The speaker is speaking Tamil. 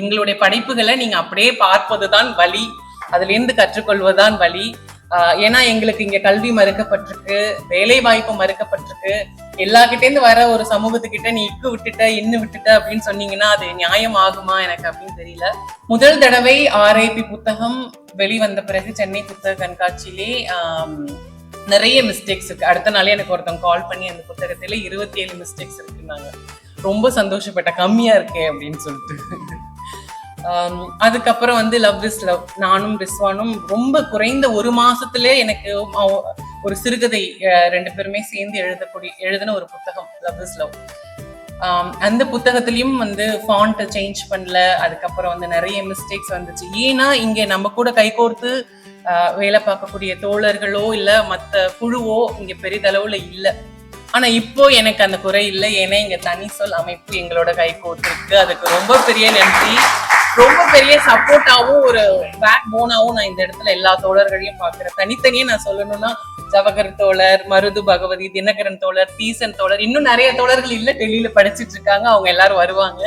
எங்களுடைய படைப்புகளை நீங்க அப்படியே பார்ப்பதுதான் வழி. அதுல இருந்து கற்றுக்கொள்வதுதான் வழி. ஏன்னா எங்களுக்கு இங்க கல்வி மறுக்கப்பட்டிருக்கு வேலை வாய்ப்பு மறுக்கப்பட்டிருக்கு. எல்லாகிட்ட வர ஒரு சமூகத்துக்கிட்ட நீ இக்கு விட்டுட்ட இன்னு விட்டுட்ட அப்படின்னு சொன்னீங்கன்னா அது நியாயம் ஆகுமா எனக்கு அப்படின்னு தெரியல. முதல் தடவை ஆர்ஐபி புத்தகம் வெளிவந்த பிறகு சென்னை புத்தக கண்காட்சியிலே நிறைய மிஸ்டேக்ஸ் இருக்கு. அடுத்த நாளே எனக்கு ஒருத்தவங்க கால் பண்ணி அந்த புத்தகத்துல இருபத்தி ஏழு மிஸ்டேக்ஸ் இருக்குன்னாங்க. ரொம்ப சந்தோஷப்பட்டேன் கம்மியா இருக்கே அப்படின்னு சொல்லிட்டு. அதுக்கப்புறம் வந்து லவ் இஸ் லவ் நானும் ரிஸ்வானும் ரொம்ப குறைந்த ஒரு மாசத்திலே எனக்கு ஒரு சிறுகதை ரெண்டு பேருமே சேர்ந்து எழுதக்கூடிய எழுதின ஒரு புத்தகம் லவ் இஸ் லவ் அந்த புத்தகத்திலையும் வந்து ஃபாண்ட் சேஞ்ச் பண்ணல அதுக்கப்புறம் வந்து நிறைய மிஸ்டேக்ஸ் வந்துச்சு. ஏன்னா இங்கே நம்ம கூட கைகோர்த்து வேலை பார்க்கக்கூடிய தோழர்களோ இல்லை மற்ற குழுவோ இங்கே பெரிதளவில் இல்லை. ஆனா இப்போ எனக்கு அந்த குறை இல்லை. ஏன்னா இங்க தனி சொல் அமைப்பு எங்களோட கை கோர்த்திருக்கு. அதுக்கு ரொம்ப பெரிய நன்றி. ரொம்ப பெரிய சப்போர்ட்டாவும் ஒரு பேக் போனாவும் நான் இந்த இடத்துல எல்லா தோழர்களையும் பாக்குறேன் தனித்தனியே நான் சொல்லணும்னா ஜவகர் தோழர் மருது பகவதி தினகரன் தோழர் தீசன் தோழர் இன்னும் நிறைய தோழர்கள் இல்ல டெல்லியில படிச்சிட்டு இருக்காங்க. அவங்க எல்லாரும் வருவாங்க.